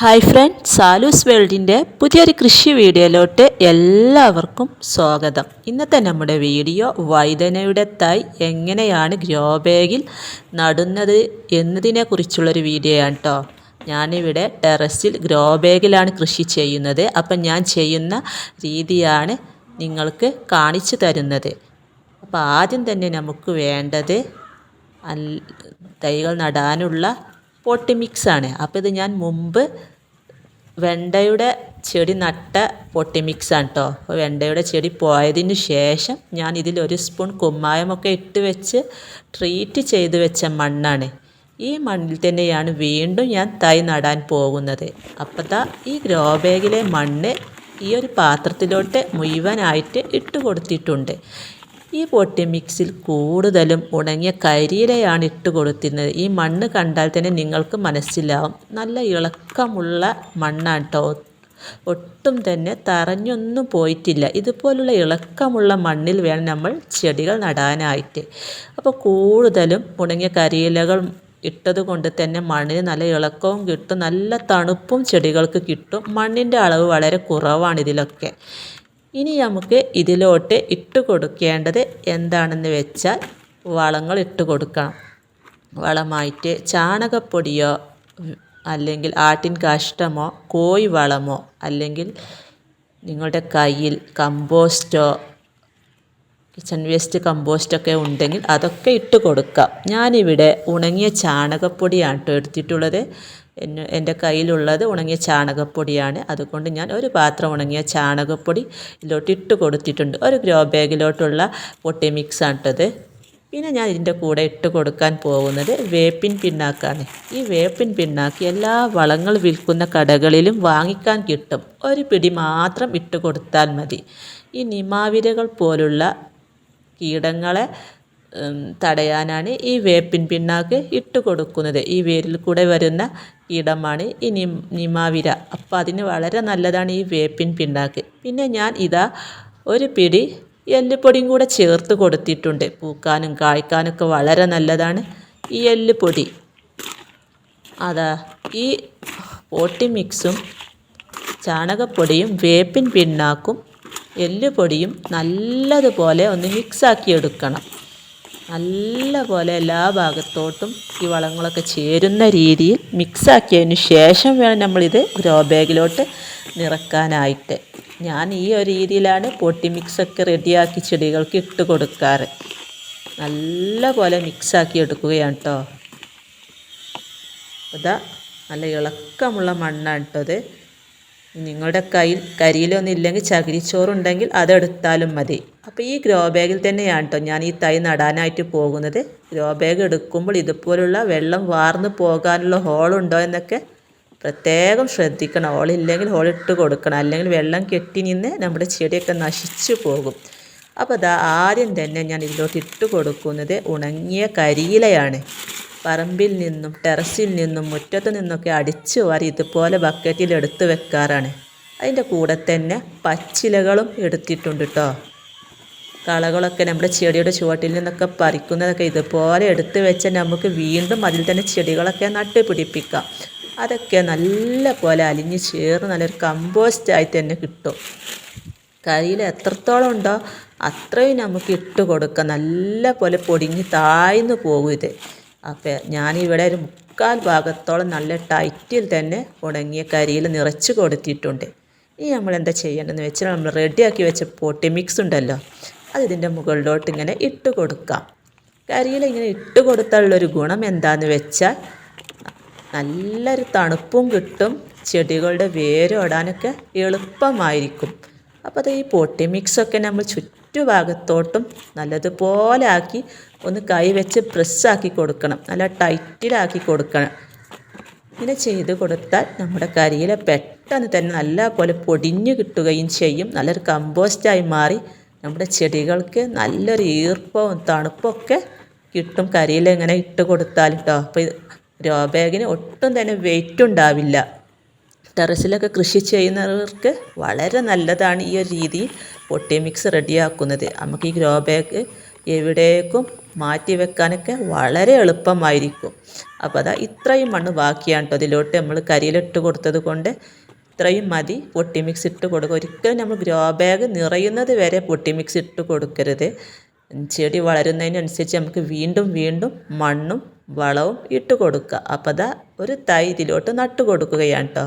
Hi front സാലൂസ് വേൾഡിന്റെ പുതിയൊരു കൃഷി വീഡിയോയിലോട്ട് എല്ലാവർക്കും സ്വാഗതം. ഇന്നത്തെ നമ്മുടെ വീഡിയോ വൈദനയുടെ തൈ എങ്ങനെയാണ് ഗ്രോ ബാഗിൽ നടുന്നത് എന്നതിനെ കുറിച്ചുള്ളൊരു ആണ് കേട്ടോ ഞാനിവിടെ ടെറസിൽ ഗ്രോ ബാഗിലാണ് കൃഷി ചെയ്യുന്നത്. അപ്പം ഞാൻ ചെയ്യുന്ന രീതിയാണ് നിങ്ങൾക്ക് കാണിച്ചു തരുന്നത്. അപ്പോൾ ആദ്യം തന്നെ നമുക്ക് വേണ്ടത് തൈകൾ നടാനുള്ള പോട്ടി ആണ് അപ്പോൾ ഇത് ഞാൻ മുമ്പ് വെണ്ടയുടെ ചെടി നട്ട പൊട്ടി മിക്സാണ് കേട്ടോ അപ്പോൾ വെണ്ടയുടെ ചെടി പോയതിന് ശേഷം ഞാൻ ഇതിൽ ഒരു സ്പൂൺ കുമ്മായമൊക്കെ ഇട്ട് വെച്ച് ട്രീറ്റ് ചെയ്ത് വെച്ച മണ്ണാണ്. ഈ മണ്ണിൽ തന്നെയാണ് വീണ്ടും ഞാൻ തൈ നടാൻ പോകുന്നത്. അപ്പോൾ ഈ ഗ്രോ ബാഗിലെ മണ്ണ് ഈ ഒരു പാത്രത്തിലോട്ട് മുഴുവനായിട്ട് ഇട്ട് കൊടുത്തിട്ടുണ്ട്. ഈ പൊട്ടി മിക്സിൽ കൂടുതലും ഉണങ്ങിയ കരിയിലയാണ് ഇട്ട് കൊടുത്തിരുന്നത്. ഈ മണ്ണ് കണ്ടാൽ തന്നെ നിങ്ങൾക്ക് മനസ്സിലാവും. നല്ല ഇളക്കമുള്ള മണ്ണാണ് കേട്ടോ ഒട്ടും തന്നെ തറഞ്ഞൊന്നും പോയിട്ടില്ല. ഇതുപോലുള്ള ഇളക്കമുള്ള മണ്ണിൽ വേണം നമ്മൾ ചെടികൾ നടാനായിട്ട്. അപ്പോൾ കൂടുതലും ഉണങ്ങിയ കരിയിലകൾ ഇട്ടത് കൊണ്ട് തന്നെ മണ്ണിന് നല്ല ഇളക്കവും കിട്ടും. നല്ല തണുപ്പും ചെടികൾക്ക് കിട്ടും. മണ്ണിന്റെ അളവ് വളരെ കുറവാണ് ഇതിലൊക്കെ. ഇനി നമുക്ക് ഇതിലോട്ട് ഇട്ട് കൊടുക്കേണ്ടത് എന്താണെന്ന് വെച്ചാൽ വളങ്ങൾ ഇട്ട് കൊടുക്കണം വളമായിട്ട് ചാണകപ്പൊടിയോ അല്ലെങ്കിൽ ആട്ടിൻ കാഷ്ടമോ കോഴി വളമോ അല്ലെങ്കിൽ നിങ്ങളുടെ കയ്യിൽ കമ്പോസ്റ്റോ കിച്ചൺ വേസ്റ്റ് കമ്പോസ്റ്റൊക്കെ ഉണ്ടെങ്കിൽ അതൊക്കെ ഇട്ട് കൊടുക്കാം. ഞാനിവിടെ ഉണങ്ങിയ ചാണകപ്പൊടിയാണ് എടുത്തിട്ടുള്ളത്. എന്റെ കയ്യിലുള്ളത് ഉണങ്ങിയ ചാണകപ്പൊടിയാണ്. അതുകൊണ്ട് ഞാൻ ഒരു പാത്രം ഉണങ്ങിയ ചാണകപ്പൊടി ഇതിലോട്ട് ഇട്ട് കൊടുത്തിട്ടുണ്ട്. ഒരു ഗ്രോ ബാഗിലോട്ടുള്ള പൊട്ടി മിക്സാണ് കേട്ടത് പിന്നെ ഞാൻ ഇതിന്റെ കൂടെ ഇട്ട് കൊടുക്കാൻ പോകുന്നത് വേപ്പിൻ പിണ്ണാക്കാണ്. ഈ വേപ്പിൻ പിണ്ണാക്ക് എല്ലാ വളങ്ങൾ വിൽക്കുന്ന കടകളിലും വാങ്ങിക്കാൻ കിട്ടും. ഒരു പിടി മാത്രം ഇട്ട് കൊടുത്താൽ മതി. ഈ നിമാവിരകൾ പോലുള്ള കീടങ്ങളെ തടയാനാണ് ഈ വേപ്പിൻ പിണ്ണാക്ക് ഇട്ട് കൊടുക്കുന്നത്. ഈ വേരിൽ കൂടെ വരുന്ന കീടമാണ് ഈ നിം നിമാവിര. അപ്പോൾ അതിന് വളരെ നല്ലതാണ് ഈ വേപ്പിൻ പിണ്ണാക്ക്. പിന്നെ ഞാൻ ഇതാ ഒരു പിടി എല്ലുപൊടിയും കൂടെ ചേർത്ത് കൊടുത്തിട്ടുണ്ട്. പൂക്കാനും കായ്ക്കാനൊക്കെ വളരെ നല്ലതാണ് ഈ എല്ലുപൊടി. അതാ ഈ പോട്ടി മിക്സും ചാണകപ്പൊടിയും വേപ്പിൻ പിണ്ണാക്കും എല്ലുപൊടിയും നല്ലതുപോലെ ഒന്ന് മിക്സാക്കി എടുക്കണം നല്ലപോലെ എല്ലാ ഭാഗത്തോട്ടും ഈ വളങ്ങളൊക്കെ ചേരുന്ന രീതിയിൽ മിക്സാക്കിയതിന് ശേഷം വേണം നമ്മളിത് ഗ്രോ ബാഗിലോട്ട് നിറക്കാനായിട്ട്. ഞാൻ ഈ ഒരു രീതിയിലാണ് പൊട്ടി മിക്സൊക്കെ റെഡിയാക്കി ചെടികൾക്ക് ഇട്ട് കൊടുക്കാറ്. നല്ല പോലെ മിക്സാക്കി എടുക്കുകയാണ് കേട്ടോ ഇതാ നല്ല ഇളക്കമുള്ള മണ്ണാണ് കേട്ടോ ഇത്. നിങ്ങളുടെ കയ്യിൽ കരിയിലൊന്നും ഇല്ലെങ്കിൽ ചകിരിച്ചോറുണ്ടെങ്കിൽ അതെടുത്താലും മതി. അപ്പോൾ ഈ ഗ്രോ ബാഗിൽ തന്നെയാണ് കേട്ടോ ഞാൻ ഈ തൈ നടാനായിട്ട് പോകുന്നത്. ഗ്രോ ബാഗ് എടുക്കുമ്പോൾ ഇതുപോലുള്ള വെള്ളം വാർന്നു പോകാനുള്ള ഹോളുണ്ടോ എന്നൊക്കെ പ്രത്യേകം ശ്രദ്ധിക്കണം. ഹോളില്ലെങ്കിൽ ഹോളിട്ട് കൊടുക്കണം. അല്ലെങ്കിൽ വെള്ളം കെട്ടി നിന്ന് നമ്മുടെ ചെടിയൊക്കെ നശിച്ചു പോകും. അപ്പോൾ അതാ ആദ്യം തന്നെ ഞാൻ ഇതിലോട്ട് ഇട്ട് കൊടുക്കുന്നത് ഉണങ്ങിയ കരിയിലയാണ്. പറമ്പിൽ നിന്നും ടെറസിൽ നിന്നും മുറ്റത്ത് നിന്നൊക്കെ അടിച്ചു വാരി ഇതുപോലെ ബക്കറ്റിൽ എടുത്തു വെക്കാറാണ്. അതിന്റെ കൂടെ തന്നെ പച്ചിലകളും എടുത്തിട്ടുണ്ട് കേട്ടോ കളകളൊക്കെ നമ്മുടെ ചെടിയുടെ ചുവട്ടിൽ നിന്നൊക്കെ പറിക്കുന്നതൊക്കെ ഇതുപോലെ എടുത്തു വെച്ചാൽ നമുക്ക് വീണ്ടും അതിൽ തന്നെ ചെടികളൊക്കെ നട്ട് പിടിപ്പിക്കാം. അതൊക്കെ നല്ല പോലെ അലിഞ്ഞ് ചേർന്ന് നല്ലൊരു കമ്പോസ്റ്റ് ആയി തന്നെ കിട്ടും. കരിയിൽ എത്രത്തോളം ഉണ്ടോ അത്രയും നമുക്ക് ഇട്ട് കൊടുക്കാം. നല്ല പോലെ പൊടിഞ്ഞ് താഴ്ന്നു പോകും ഇത്. അപ്പോൾ ഞാനിവിടെ ഒരു മുക്കാൽ ഭാഗത്തോളം നല്ല ടൈറ്റിൽ തന്നെ ഉണങ്ങിയ കരിയിൽ നിറച്ച് കൊടുത്തിട്ടുണ്ട്. ഇനി നമ്മൾ എന്താ ചെയ്യേണ്ടതെന്ന് വെച്ചാൽ നമ്മൾ റെഡിയാക്കി വെച്ച പൊട്ടി മിക്സ് ഉണ്ടല്ലോ അത് ഇതിന്റെ മുകളിലോട്ട് ഇങ്ങനെ ഇട്ട് കൊടുക്കാം. കരിയിൽ ഇങ്ങനെ ഇട്ട് കൊടുത്താലുള്ളൊരു ഗുണം എന്താണെന്ന് വെച്ചാൽ നല്ലൊരു തണുപ്പും കിട്ടും ചെടികളുടെ വേരോടാനൊക്കെ എളുപ്പമായിരിക്കും. അപ്പോൾ അത് ഈ പൊട്ടി മിക്സൊക്കെ നമ്മൾ ചുറ്റുഭാഗത്തോട്ടും നല്ലതുപോലെ ആക്കി ഒന്ന് കൈ വെച്ച് പ്രസ്സാക്കി കൊടുക്കണം. നല്ല ടൈറ്റിലാക്കി കൊടുക്കണം. ഇങ്ങനെ ചെയ്ത് കൊടുത്താൽ നമ്മുടെ കരിയില പെട്ടെന്ന് തന്നെ നല്ല പോലെ പൊടിഞ്ഞു കിട്ടുകയും ചെയ്യും. നല്ലൊരു കമ്പോസ്റ്റായി മാറി നമ്മുടെ ചെടികൾക്ക് നല്ലൊരു ഈർപ്പവും തണുപ്പൊക്കെ കിട്ടും. കരിയില ഇങ്ങനെ ഇട്ട് കൊടുത്താൽ കേട്ടോ അപ്പോൾ ഗ്രോ ബാഗിന് ഒട്ടും തന്നെ വെയിറ്റ് ഉണ്ടാവില്ല. ടെറസിലൊക്കെ കൃഷി ചെയ്യുന്നവർക്ക് വളരെ നല്ലതാണ് ഈ ഒരു രീതിയിൽ പൊട്ടി മിക്സ് റെഡിയാക്കുന്നത്. നമുക്ക് ഈ ഗ്രോ ബാഗ് എവിടേക്കും മാറ്റി വെക്കാനൊക്കെ വളരെ എളുപ്പമായിരിക്കും. അപ്പോൾ അതാ ഇത്രയും മണ്ണ് ബാക്കിയാണ് കേട്ടോ അതിലോട്ട് നമ്മൾ കരിയിലിട്ട് കൊടുത്തത് കൊണ്ട് ഇത്രയും മതി. പൊട്ടി മിക്സ് ഇട്ട് കൊടുക്കുക. ഒരിക്കലും നമ്മൾ ഗ്രോ ബാഗ് നിറയുന്നത് വരെ പൊട്ടി മിക്സ് ഇട്ട് കൊടുക്കരുത്. ചെടി വളരുന്നതിനനുസരിച്ച് നമുക്ക് വീണ്ടും വീണ്ടും മണ്ണും വളവും ഇട്ട് കൊടുക്കുക. അപ്പോൾ അതാ ഒരു തൈ ഇതിലോട്ട് നട്ട് കൊടുക്കുകയാണ് കേട്ടോ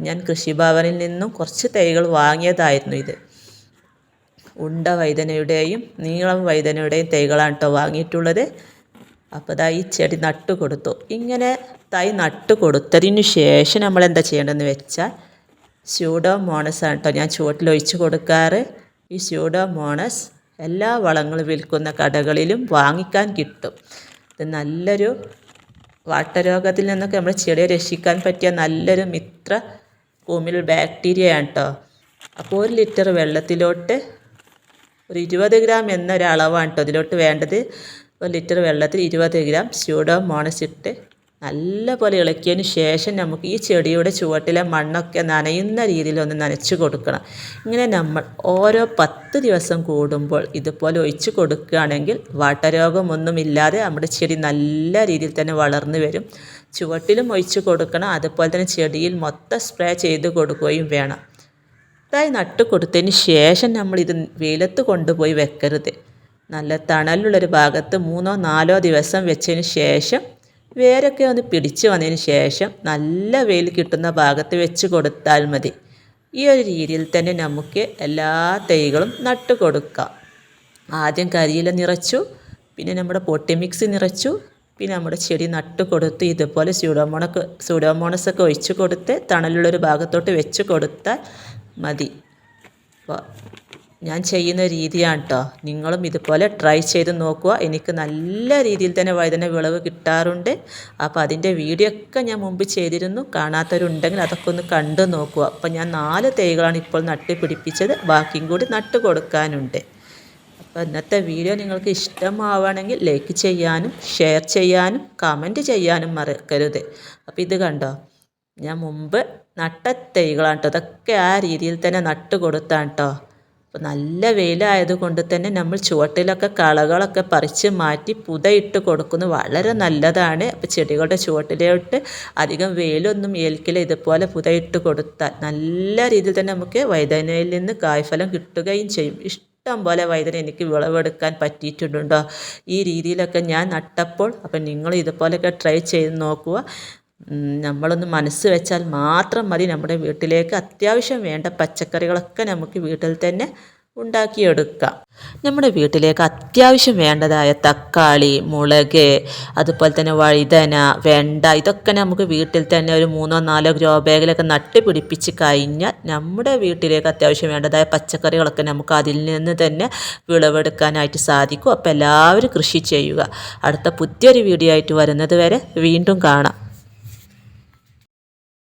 ഞാൻ കൃഷിഭവനിൽ നിന്നും കുറച്ച് തൈകൾ വാങ്ങിയതായിരുന്നു ഇത്. ഉണ്ട വൈദനയുടെയും നീളം വൈദനയുടെയും തൈകളാണ് കേട്ടോ വാങ്ങിയിട്ടുള്ളത്. അപ്പോൾ ഇതാ ഈ ചെടി നട്ടു കൊടുത്തു. ഇങ്ങനെ തൈ നട്ടു കൊടുത്തതിന് ശേഷം നമ്മൾ എന്താ ചെയ്യേണ്ടതെന്ന് വെച്ചാൽ സ്യൂഡോ മോണസ് ആണ് കേട്ടോ ഞാൻ ചുവട്ടിൽ ഒഴിച്ചു കൊടുക്കാറ്. ഈ സ്യൂഡോ മോണസ് എല്ലാ വളങ്ങളും വിൽക്കുന്ന കടകളിലും വാങ്ങിക്കാൻ കിട്ടും. ഇത് നല്ലൊരു വാട്ടരോഗത്തിൽ നിന്നൊക്കെ നമ്മൾ ചെടിയെ രക്ഷിക്കാൻ പറ്റിയ നല്ലൊരു മിത്ര ഭൂമിയിൽ ബാക്ടീരിയയാണ് കേട്ടോ അപ്പോൾ ഒരു ലിറ്റർ വെള്ളത്തിലോട്ട് ഒരു ഇരുപത് ഗ്രാം എന്നൊരളവാണ് കേട്ടോ ഇതിലോട്ട് വേണ്ടത്. ഒരു ലിറ്റർ വെള്ളത്തിൽ ഇരുപത് ഗ്രാം സ്യൂഡോമോണസ് ഇട്ട് നല്ലപോലെ ഇളക്കിയതിന് ശേഷം നമുക്ക് ഈ ചെടിയുടെ ചുവട്ടിലെ മണ്ണൊക്കെ നനയുന്ന രീതിയിൽ ഒന്ന് നനച്ച് കൊടുക്കണം. ഇങ്ങനെ നമ്മൾ ഓരോ പത്ത് ദിവസം കൂടുമ്പോൾ ഇതുപോലെ ഒഴിച്ച് കൊടുക്കുകയാണെങ്കിൽ വാട്ടരോഗമൊന്നുമില്ലാതെ നമ്മുടെ ചെടി നല്ല രീതിയിൽ തന്നെ വളർന്നു വരും. ചുവട്ടിലും ഒഴിച്ച് കൊടുക്കണം. അതുപോലെ തന്നെ ചെടിയിൽ മൊത്തം സ്പ്രേ ചെയ്ത് കൊടുക്കുകയും വേണം. ഇതായി നട്ട് കൊടുത്തതിന് ശേഷം നമ്മൾ ഇത് വെയിലത്ത് കൊണ്ടുപോയി വെക്കരുത്. നല്ല തണലുള്ളൊരു ഭാഗത്ത് മൂന്നോ നാലോ ദിവസം വെച്ചതിന് ശേഷം വേരൊക്കെ ഒന്ന് പിടിച്ചു വന്നതിന് ശേഷം നല്ല വെയിൽ കിട്ടുന്ന ഭാഗത്ത് വെച്ച് കൊടുത്താൽ മതി. ഈ ഒരു രീതിയിൽ തന്നെ നമുക്ക് എല്ലാ തൈകളും നട്ടു കൊടുക്കാം. ആദ്യം കരിയില നിറച്ചു പിന്നെ നമ്മുടെ പൊട്ടി മിക്സ് നിറച്ചു പിന്നെ നമ്മുടെ ചെടി നട്ട് കൊടുത്ത് ഇതുപോലെ സ്യൂഡോമോണൊക്കെ സ്യൂഡോമോണസ് ഒക്കെ ഒഴിച്ച് കൊടുത്ത് തണലുള്ളൊരു ഭാഗത്തോട്ട് വെച്ച് കൊടുത്താൽ മതി. അപ്പോൾ ഞാൻ ചെയ്യുന്ന രീതിയാണ് കേട്ടോ നിങ്ങളും ഇതുപോലെ ട്രൈ ചെയ്ത് നോക്കുക. എനിക്ക് നല്ല രീതിയിൽ തന്നെ വഴുതന വിളവ് കിട്ടാറുണ്ട്. അപ്പോൾ അതിന്റെ വീഡിയോ ഒക്കെ ഞാൻ മുമ്പ് ചെയ്തിരുന്നു. കാണാത്തവരുണ്ടെങ്കിൽ അതൊക്കെ ഒന്ന് കണ്ടു നോക്കുക. അപ്പോൾ ഞാൻ നാല് തൈകളാണ് ഇപ്പോൾ നട്ട് പിടിപ്പിച്ചത് ബാക്കിയും കൂടി നട്ട് കൊടുക്കാനുണ്ട്. അപ്പോൾ ഇന്നത്തെ വീഡിയോ നിങ്ങൾക്ക് ഇഷ്ടമാവുകയാണെങ്കിൽ ലൈക്ക് ചെയ്യാനും ഷെയർ ചെയ്യാനും കമന്റ് ചെയ്യാനും മറക്കരുത്. അപ്പോൾ ഇത് കണ്ടോ? ഞാൻ മുമ്പ് നട്ട തൈകളാണ് കേട്ടോ അതൊക്കെ ആ രീതിയിൽ തന്നെ നട്ട് കൊടുത്താണ് കേട്ടോ അപ്പോൾ നല്ല വെയിലായത് കൊണ്ട് തന്നെ നമ്മൾ ചുവട്ടിലൊക്കെ കളകളൊക്കെ പറിച്ച് മാറ്റി പുതയിട്ട് കൊടുക്കുന്നത് വളരെ നല്ലതാണ്. അപ്പോൾ ചെടികളുടെ ചുവട്ടിലോട്ട് അധികം വെയിലൊന്നും ഏൽക്കില്ല. ഇതുപോലെ പുതയിട്ട് കൊടുത്താൽ നല്ല രീതിയിൽ തന്നെ നമുക്ക് വൈതനയിൽ നിന്ന് കായ്ഫലം കിട്ടുകയും ചെയ്യും. ഇഷ്ടം പോലെ വൈദ്യുതി എനിക്ക് വിളവെടുക്കാൻ പറ്റിയിട്ടുണ്ടോ? ഈ രീതിയിലൊക്കെ ഞാൻ നട്ടപ്പോൾ അപ്പം നിങ്ങൾ ഇതുപോലെയൊക്കെ ട്രൈ ചെയ്ത് നോക്കുക. നമ്മളൊന്ന് മനസ്സ് വെച്ചാൽ മാത്രം മതി നമ്മുടെ വീട്ടിലേക്ക് അത്യാവശ്യം വേണ്ട പച്ചക്കറികളൊക്കെ നമുക്ക് വീട്ടിൽ തന്നെ ഉണ്ടാക്കിയെടുക്കാം. നമ്മുടെ വീട്ടിലേക്ക് അത്യാവശ്യം വേണ്ടതായ തക്കാളി മുളക് അതുപോലെ തന്നെ വഴുതന വെണ്ട ഇതൊക്കെ നമുക്ക് വീട്ടിൽ തന്നെ ഒരു മൂന്നോ നാലോ ഗ്രോ ബാഗിലൊക്കെ നട്ട് പിടിപ്പിച്ച് കഴിഞ്ഞാൽ നമ്മുടെ വീട്ടിലേക്ക് അത്യാവശ്യം വേണ്ടതായ പച്ചക്കറികളൊക്കെ നമുക്ക് അതിൽ നിന്ന് തന്നെ വിളവെടുക്കാനായിട്ട് സാധിക്കും. അപ്പോൾ എല്ലാവരും കൃഷി ചെയ്യുക. അടുത്ത പുതിയൊരു വീഡിയോ ആയിട്ട് വരുന്നത് വരെ വീണ്ടും കാണാം.